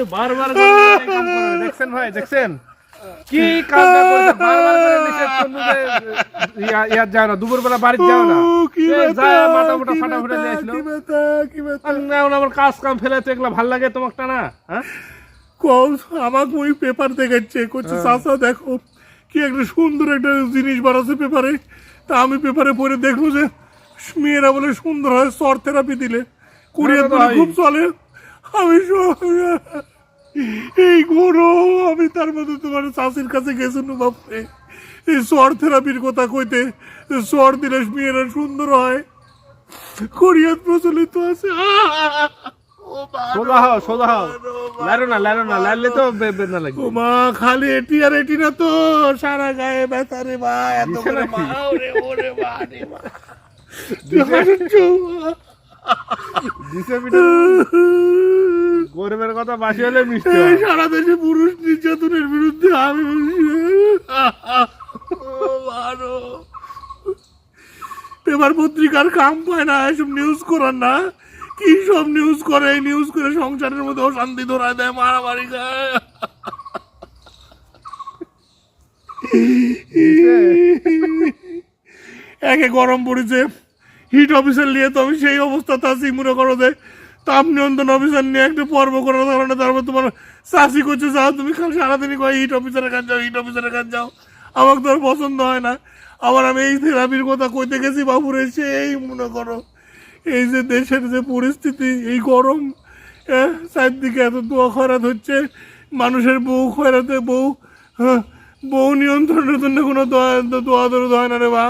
করে বারবার। দেখছেন ভাই দেখছেন? কি কামটা করছে? বারবার করে নিষেধ ইয়া ইয়া যাও না দুপুরবেলা বাড়িতে যাও না। কি যায় মাথা মোটা ফাটা ফুটা ব্যথা, কি ব্যথা, কি ব্যথা। আর আমার কাজ কাম ফেলে তো এগুলা ভালো লাগে তোমাকে না হ্যাঁ? কম আমাকে ওই পেপার দেখাচ্ছে করছে চাচা দেখো কি একটা সুন্দর একটা জিনিস বাড়াচ্ছে পেপারে। তা আমি পেপারে পড়ে দেখব যে মেয়েরা বলে সুন্দর হয় সর থেরাপি দিলে। কুড়িয়ে হ্যাঁ, হয়। খুব চলে। আমি এই গরম আমি তার মধ্যে তোমার চাষির কাছে গেছি না বাপরে এই সর থেরাপির কথা কইতে সর দিলে মেয়েরা সুন্দর হয়। কোরিয়াত প্রচলিত আছে। সোজা হও সোজা হও। লাইরো না লাইরো না লাইলে তো বেদনা লাগবে। ও মা খালি এটি আর এটি না তো সারা গায়ে ব্যথা রে মা এত করে মা ওরে ওরে মা রে মা। দিছে পিঠে গরিবের কথা বাসি হলে মিষ্টি। সারা দেশে পুরুষ নির্যাতনের বিরুদ্ধে আমি পেপার পত্রিকার কাম পায় না, এসব নিউজ করার না। কি সব নিউজ করে? নিউজ করে সংসারের মধ্যে অশান্তি ধরা দেয়, মারামারি খায়। একে গরম পড়েছে। হিট অফিসার নিয়ে তো আমি সেই অবস্থাতে আছি, মনে করো যে তাপ নিয়ন্ত্রণ অফিসার নিয়ে একটা পর্ব করার কারণে তারপর তোমার চাষি করছে যাও তুমি খালি সারাদিনই কয় হিট অফিসারের কাছে যাও হিট অফিসারের কাছে যাও। আমাকে তো পছন্দ হয় না। আবার আমি এই থেরাপির কথা কইতে গেছি বাবুরে সেই মনে করো এই যে দেশের যে পরিস্থিতি এই গরম চারদিকে এত দোয়া খরাত হচ্ছে মানুষের বউ খরাতে বউ হ্যাঁ, বউ নিয়ন্ত্রণের জন্য কোনো দোয়া দোয়া দরদ হয় না রে বা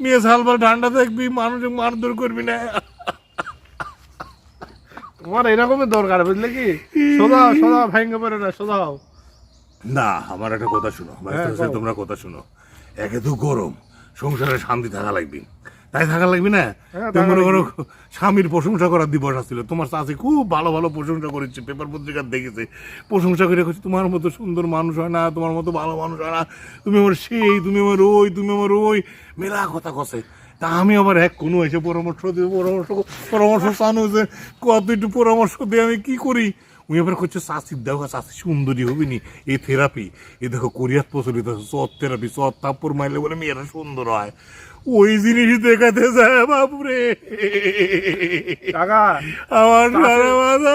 মেয়ে সালবার ঠান্ডা থাকবি মানুষ মারধর করবি না। তোমার দরকার বুঝলে কি? সোজা সোজা ভেঙে পড়ে না সোজা হও। না আমার একটা কথা শুনো হ্যাঁ, তোমরা কথা শুনো। একে তো গরম সংসারে শান্তি থাকা লাগবে। তাই থাকা লাগবে না? হ্যাঁ, তুমি মনে করো স্বামীর প্রশংসা করার দিবস আসছিল তোমার চাষি খুব ভালো ভালো প্রশংসা করেছে পেপার পত্রিকা দেখেছে প্রশংসা করে করছে তোমার মতো সুন্দর মানুষ হয় না তোমার মতো ভালো মানুষ হয় না তুমি আমার সেই তুমি আমার ওই তুমি আমার ওই মেলা কথা কছে। তা আমি আবার এক কোনো এসে পরামর্শ দিয়ে, পরামর্শ পরামর্শ চানু যে কত একটু পরামর্শ দিয়ে আমি কি করি? উনি আবার করছে চাষির দেখো চাষি সুন্দরী হবি নি এই থেরাপি এ দেখো, কোরিয়াত প্রচলিত চট থেরাপি সৎ তাপর মাইলে বলে মেয়েরা সুন্দর হয়। ওই জিনিস দেখাতে যায় বাপুরে। কাকা আমার সারা মাথা।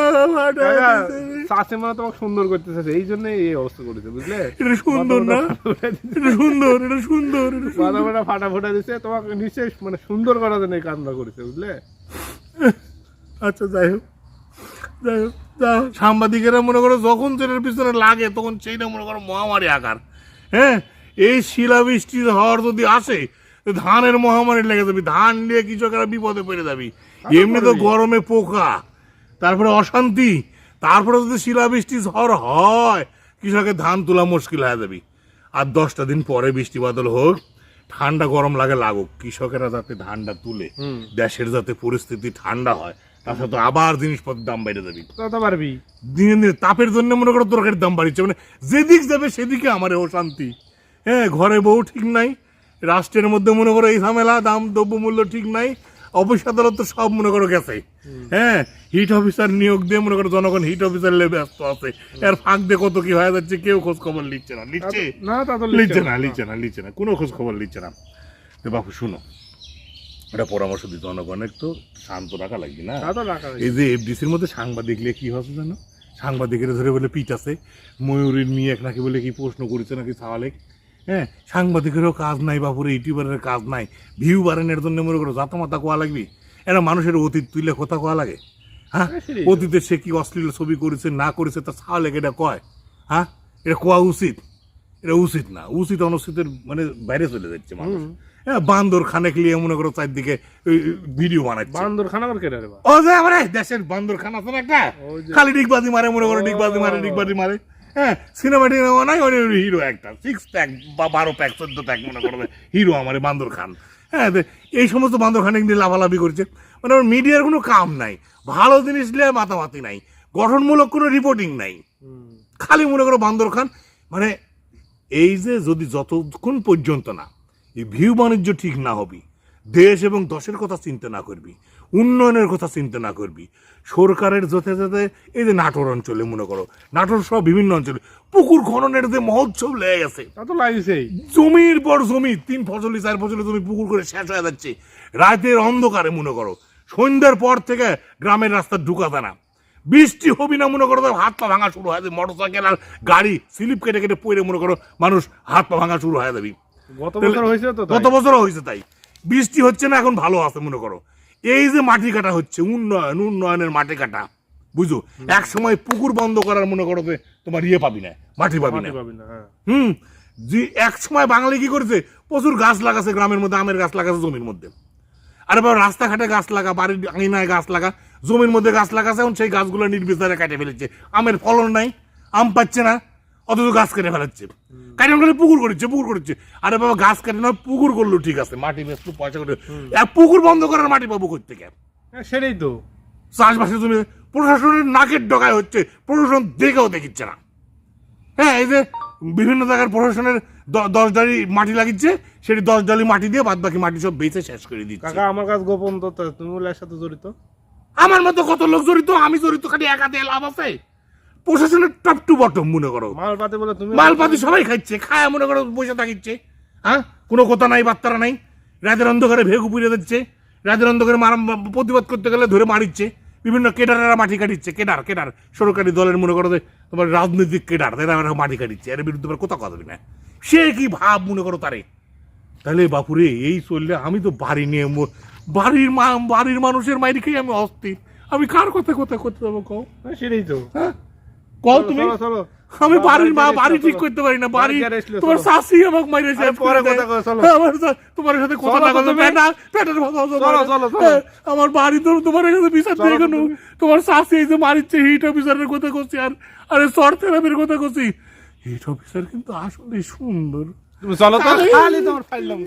চাষে মানে তোমাকে সুন্দর করতেছে এই জন্য এই অবস্থা করেছে বুঝলে? এটা সুন্দর না। এটা সুন্দর এটা সুন্দর। মাথা ফাটা ফাটা ফুটা দিছে তোমাকে নিশ্চয় মানে সুন্দর করার জন্য এই কামটা করেছে বুঝলে? আচ্ছা যাই হোক যাই হোক। সাংবাদিকেরা মনে করো যখন যেটার পিছনে লাগে তখন সেইটা মনে করো মহামারী আকার। হ্যাঁ এই শিলাবৃষ্টি হওয়ার যদি আসে ধানের মহামারী লেগে যাবি ধান নিয়ে কৃষকেরা বিপদে পড়ে যাবি? এমনি তো গরমে পোকা তারপরে অশান্তি তারপরে যদি শিলাবৃষ্টি ঝড় হয় কৃষকের ধান তোলা মুশকিল হয়ে যাবি। আর দশটা দিন পরে বৃষ্টি বাদল হোক ঠান্ডা গরম লাগে লাগুক কৃষকেরা যাতে ধানটা তুলে দেশের যাতে পরিস্থিতি ঠান্ডা হয় তার সাথে আবার জিনিসপত্রের দাম বেড়ে যাবে। পারবি। দিনে দিনে তাপের জন্য মনে করো তরকারির দাম বাড়িচ্ছে মানে যেদিক যাবে সেদিকে আমার অশান্তি। হ্যাঁ ঘরে বউ ঠিক নাই রাষ্ট্রের মধ্যে মনে করো এই ঝামেলা দাম দ্রব্যমূল্য ঠিক নাই অফিস আদালত সব মনে করো গেছে। হ্যাঁ হিট অফিসার নিয়োগ দিয়ে মনে করো জনগণ হিট অফিসার ব্যস্ত আছে। এর ফাঁক দিয়ে কত কি হয়ে যাচ্ছে কেউ খোঁজ খবর নিচ্ছে না। নিচ্ছে? না তা তো লিখছে না লিখছে না লিখছে না। কোনো খোঁজ খবর লিখছে না বাপু শুনো। এটা পরামর্শ দিতে জনগণের তো শান্ত রাখা লাগবে না। এই যে এফডিসির মধ্যে সাংবাদিক লিয়ে কি হচ্ছে জানো? সাংবাদিকের ধরে বলে পিট আছে। ময়ূরীর নিয়ে এক নাকি বলে কি প্রশ্ন করেছে নাকি সাওয়ালেক? হ্যাঁ? সাংবাদিকেরও কাজ নাই বাপুরে ইউটিউবারের কাজ নাই। ভিউ বাড়ানোর জন্য মনে করো জাতা মাতা কোয়া লাগবি। এরা মানুষের অতীত তুলে কথা কোয়া লাগে। হ্যাঁ? অতীতে সে কি অশ্লীল ছবি করেছে না করেছে তা সাওয়ালেক এটা কয়? হ্যাঁ? এটা কোয়া উচিত? এটা উচিত না। উচিত অনুচিতের মানে বাইরে চলে যাচ্ছে মানুষ। হ্যাঁ বান্দর খানেক লিয়ে মনে করো চারদিকে ভিডিও বানাচ্ছে। বান্দর খানা আবার কেটে ও যে আমার দেশের বান্দর খানা আছে না একটা? খালি ডিগবাজি মারে মনে করো ডিগবাজি মারে ডিগবাজি মারে। হ্যাঁ সিনেমা টিনেমা নাই ওই হিরো একটা সিক্স প্যাক বা বারো প্যাক চোদ্দ প্যাক মনে করো হিরো আমার এই বান্দর খান। হ্যাঁ এই সমস্ত বান্দর খানে নিয়ে লাভালাভি করছে। মানে ওর মিডিয়ার কোনো কাম নাই। ভালো জিনিস নিয়ে মাতামাতি নাই। গঠনমূলক কোনো রিপোর্টিং নাই। খালি মনে করো বান্দর খান। মানে এই যে যদি যতক্ষণ পর্যন্ত না এই ভিউ বাণিজ্য ঠিক না হবি দেশ এবং দশের কথা চিন্তা না করবি উন্নয়নের কথা চিন্তা না করবি। সরকারের যথে যথে এই যে নাটোর অঞ্চলে মনে করো নাটোর সহ বিভিন্ন অঞ্চলে পুকুর খননের যে মহোৎসব লেগে গেছে। তা তো লাগিছেই। জমির পর জমি তিন ফসলি চার ফসলি জমি পুকুর করে শেষ হয়ে যাচ্ছে। রাতের অন্ধকারে মনে করো সন্ধ্যার পর থেকে গ্রামের রাস্তা ঢুকাতে না। বৃষ্টি হবি না মনে করো হাত পা ভাঙা শুরু হয়ে যাবে। মোটর সাইকেল আর গাড়ি স্লিপ কেটে কেটে পড়ে মনে করো মানুষ হাত পা ভাঙা শুরু হয়ে যাবে। গত বছর হয়েছিল তো গত বছরও হয়েছে তাই। বৃষ্টি হচ্ছে না এখন ভালো আছে মনে করো। এই যে মাটি কাটা হচ্ছে উন্নয়ন উন্নয়নের মাটি কাটা বুঝো এক সময় পুকুর বন্ধ করার মনে করো যে তোমার ইয়ে পাবি না মাটি পাবি না। মাটি পাবি না, হ্যাঁ। হুম? যে এক সময় বাঙালি কি করেছে? প্রচুর গাছ লাগাছে গ্রামের মধ্যে আমের গাছ লাগাছে জমির মধ্যে। আরে বাবা রাস্তাঘাটে গাছ লাগা বাড়ির আঙিনায় গাছ লাগা জমির মধ্যে গাছ লাগাছে এখন সেই গাছগুলো নির্বিচারে কেটে ফেলেছে। আমের ফলন নাই আম পাচ্ছে না। অথচ গাছ কেটে ফেলাচ্ছে। কাটে ফেলে পুকুর করছে পুকুর করছে আরে বাবা গাছ কেটে নয় পুকুর করল ঠিক আছে। মাটি বেসলো পয়সা করে। এক পুকুর বন্ধ করার মাটি পাবো করতে কে হ্যাঁ, সেটাই তো। চাষবাসের তুমি প্রশাসনের নাকের ডগায় হচ্ছে প্রশাসন দেখেও দেখিচ্ছে না। হ্যাঁ এই যে বিভিন্ন জায়গার প্রশাসনের দশ ডালি মাটি লাগিচ্ছে সেটি দশ ডালি মাটি দিয়ে বাদ বাকি মাটি সব বেঁচে শেষ করে দিচ্ছে। কাকা আমার কাছে গোপন তো তুমি সাথে জড়িত? আমার মতো কত লোক জড়িত? আমি জড়িত খালি একা দিয়ে লাভ আছে? প্রশাসনের টপ টু বটম মনে করো। মালপাতি বলে তুমি মালপাতি সবাই খাচ্ছে খায় মনে করো বসে থাকিচ্ছে হ্যাঁ? কোনো কথা নাই বার্তারা নাই। রাতের অন্ধকারে ভেগু পুড়ে দিচ্ছে রাতের অন্ধকারে মারা প্রতিবাদ করতে গেলে ধরে মারিচ্ছে। বিভিন্ন কেডারেরা মাটি কাটিচ্ছে কেডার কেডার। সরকারি দলের মনে করো তোমার রাজনৈতিক কেডার এরা মাটি কাটিচ্ছে এর বিরুদ্ধে আবার কথা কথা না। সে কি ভাব মনে করো তারে? তাহলে বাপুরে এই চললে আমি তো বাড়ি নিয়ে বাড়ির মা বাড়ির মানুষের মাইরি খেয়ে আমি অস্থির। আমি কার কথা কথা করতে যাব কও? সেটাই তো। হ্যাঁ? কও তুমি। আমি বাড়ির মা বাড়ি ঠিক করতে পারি না বাড়ি তোমার শাশি আমাকে মাইরে শেষ পরে কথা কও, চলো। হ্যাঁ, আমার তোমার সাথে কথা না কথা। পেটের কথা চলো, চলো, চলো। হ্যাঁ, আমার বাড়ি তো তোমার কাছে বিচার দিয়ে কেন তোমার শাশি এই যে মারিচ্ছে হিট অফিসারের কথা করছি আর আরে শর্ট থেরাপির কথা করছি হিট অফিসার কিন্তু আসলে সুন্দর তুমি চলো তো। খালি তোমার ফাইলাম